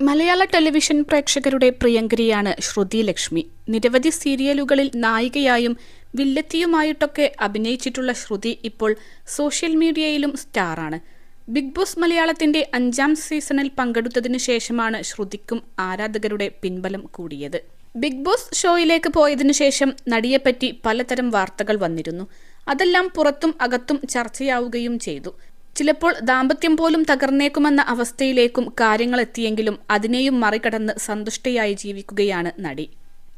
മലയാള television പ്രേക്ഷകരുടെ പ്രിയങ്കരിയാണ് ശ്രുതി ലക്ഷ്മി. നിരവധി സീരിയലുകളിൽ നായികയായും വില്ലത്തിയുമായിട്ടൊക്കെ അഭിനയിച്ചിട്ടുള്ള ശ്രുതി ഇപ്പോൾ സോഷ്യൽ മീഡിയയിലും സ്റ്റാറാണ്. ബിഗ് ബോസ് മലയാളത്തിന്റെ അഞ്ചാം സീസണിൽ പങ്കെടുത്തതിനു ശേഷമാണ് ശ്രുതിക്കും ആരാധകരുടെ പിൻബലം കൂടിയത്. ബിഗ് ബോസ് ഷോയിലേക്ക് പോയതിനു ശേഷം നടിയെപ്പറ്റി പലതരം വാർത്തകൾ വന്നിരുന്നു. അതെല്ലാം പുറത്തും അകത്തും ചർച്ചയാവുകയും ചെയ്തു. ചിലപ്പോൾ ദാമ്പത്യം പോലും തകർന്നേക്കുമെന്ന അവസ്ഥയിലേക്കും കാര്യങ്ങൾ എത്തിയെങ്കിലും അതിനെയും മറികടന്ന് സന്തുഷ്ടയായി ജീവിക്കുകയാണ് നടി.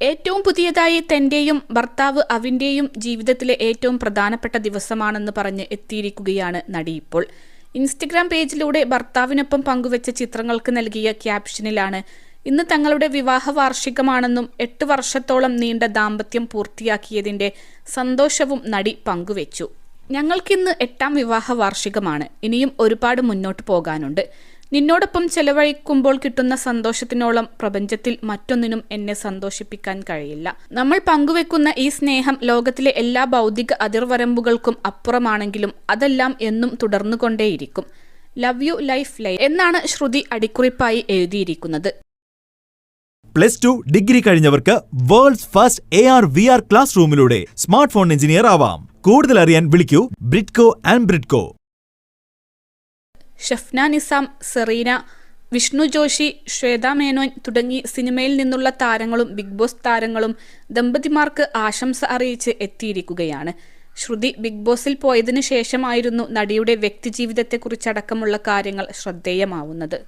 ഏറ്റവും പുതിയതായി തന്റെയും ഭർത്താവ് അവിന്റെയും ജീവിതത്തിലെ ഏറ്റവും പ്രധാനപ്പെട്ട ദിവസമാണെന്ന് പറഞ്ഞ് എത്തിയിരിക്കുകയാണ് നടി ഇപ്പോൾ. ഇൻസ്റ്റഗ്രാം പേജിലൂടെ ഭർത്താവിനൊപ്പം പങ്കുവച്ച ചിത്രങ്ങൾക്ക് നൽകിയ ക്യാപ്ഷനിലാണ് ഇന്ന് തങ്ങളുടെ വിവാഹ വാർഷികമാണെന്നും എട്ട് വർഷത്തോളം നീണ്ട ദാമ്പത്യം പൂർത്തിയാക്കിയതിന്റെ സന്തോഷവും നടി പങ്കുവച്ചു. ഞങ്ങൾക്കിന്ന് എട്ടാം വിവാഹ വാർഷികമാണ്. ഇനിയും ഒരുപാട് മുന്നോട്ട് പോകാനുണ്ട്. നിന്നോടൊപ്പം ചെലവഴിക്കുമ്പോൾ കിട്ടുന്ന സന്തോഷത്തിനോളം പ്രപഞ്ചത്തിൽ മറ്റൊന്നിനും എന്നെ സന്തോഷിപ്പിക്കാൻ കഴിയില്ല. നമ്മൾ പങ്കുവെക്കുന്ന ഈ സ്നേഹം ലോകത്തിലെ എല്ലാ ഭൗതിക അതിർവരമ്പുകൾക്കും അപ്പുറമാണെങ്കിലും അതെല്ലാം എന്നും തുടർന്നുകൊണ്ടേയിരിക്കും. ലവ് യു ലൈഫ് ലൈ എന്നാണ് ശ്രുതി അടിക്കുറിപ്പായി എഴുതിയിരിക്കുന്നത്. Plus two degree കഴിഞ്ഞവർക്ക് world's first A R V R class റൂമിലൂടെ smart phone engineer ആവാം. കൂടുതൽ അറിയാൻ വിളിക്കൂ ബ്രിഡ്കോ ആൻഡ് ബ്രിഡ്കോ. ഷഫ്ന നിസാം സെറീന വിഷ്ണു ജോഷി ശ്വേത മേനോൻ തുടങ്ങി സിനിമയിൽ നിന്നുള്ള താരങ്ങളും ബിഗ് ബോസ് താരങ്ങളും ദമ്പതിമാർക്ക് ആശംസ അറിയിച്ച് എത്തിയിരിക്കുകയാണ്. ശ്രുതി ബിഗ് ബോസിൽ പോയതിനു ശേഷമായിരുന്നു നടിയുടെ വ്യക്തിജീവിതത്തെക്കുറിച്ചടക്കമുള്ള കാര്യങ്ങൾ ശ്രദ്ധേയമാവുന്നത്.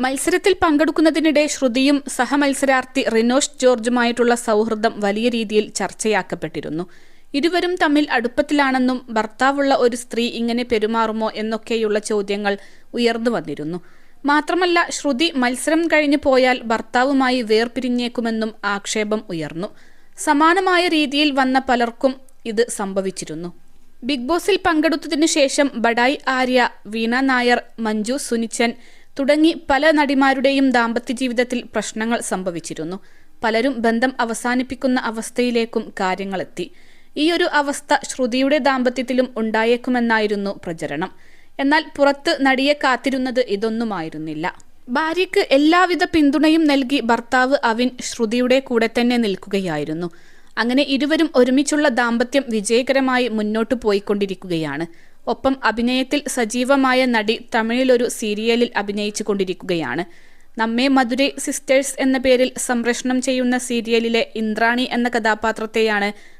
മത്സരത്തിൽ പങ്കെടുക്കുന്നതിനിടെ ശ്രുതിയും സഹമത്സരാർത്ഥി റിനോഷ് ജോർജുമായിട്ടുള്ള സൗഹൃദം വലിയ രീതിയിൽ ചർച്ചയാക്കപ്പെട്ടിരുന്നു. ഇരുവരും തമ്മിൽ അടുപ്പത്തിലാണെന്നും ഭർത്താവുള്ള ഒരു സ്ത്രീ ഇങ്ങനെ പെരുമാറുമോ എന്നൊക്കെയുള്ള ചോദ്യങ്ങൾ ഉയർന്നു വന്നിരുന്നു. മാത്രമല്ല ശ്രുതി മത്സരം കഴിഞ്ഞു പോയാൽ ഭർത്താവുമായി വേർപിരിഞ്ഞേക്കുമെന്നും ആക്ഷേപം ഉയർന്നു. സമാനമായ രീതിയിൽ വന്ന പലർക്കും ഇത് സംഭവിച്ചിരുന്നു. ബിഗ് ബോസിൽ പങ്കെടുത്തതിനു ശേഷം ബഡായി ആര്യ വീണ നായർ മഞ്ജു സുനിച്ചൻ തുടങ്ങി പല നടിമാരുടെയും ദാമ്പത്യ ജീവിതത്തിൽ പ്രശ്നങ്ങൾ സംഭവിച്ചിരുന്നു. പലരും ബന്ധം അവസാനിപ്പിക്കുന്ന അവസ്ഥയിലേക്കും കാര്യങ്ങളെത്തി. ഈയൊരു അവസ്ഥ ശ്രുതിയുടെ ദാമ്പത്യത്തിലും ഉണ്ടായേക്കുമെന്നായിരുന്നു പ്രചരണം. എന്നാൽ പുറത്ത് നടിയെ കാത്തിരുന്നത് ഇതൊന്നുമായിരുന്നില്ല. ഭാര്യയ്ക്ക് എല്ലാവിധ പിന്തുണയും നൽകി ഭർത്താവ് അവിൻ ശ്രുതിയുടെ കൂടെ തന്നെ നിൽക്കുകയായിരുന്നു. അങ്ങനെ ഇരുവരും ഒരുമിച്ചുള്ള ദാമ്പത്യം വിജയകരമായി മുന്നോട്ടു പോയിക്കൊണ്ടിരിക്കുകയാണ്. ഒപ്പം അഭിനയത്തിൽ സജീവമായ നടി തമിഴിലൊരു സീരിയലിൽ അഭിനയിച്ചു കൊണ്ടിരിക്കുകയാണ് നമ്മെ മധുരൈ സിസ്റ്റേഴ്സ് എന്ന പേരിൽ സംപ്രേഷണം ചെയ്യുന്ന സീരിയലിലെ ഇന്ദ്രാണി എന്ന കഥാപാത്രത്തെയാണ്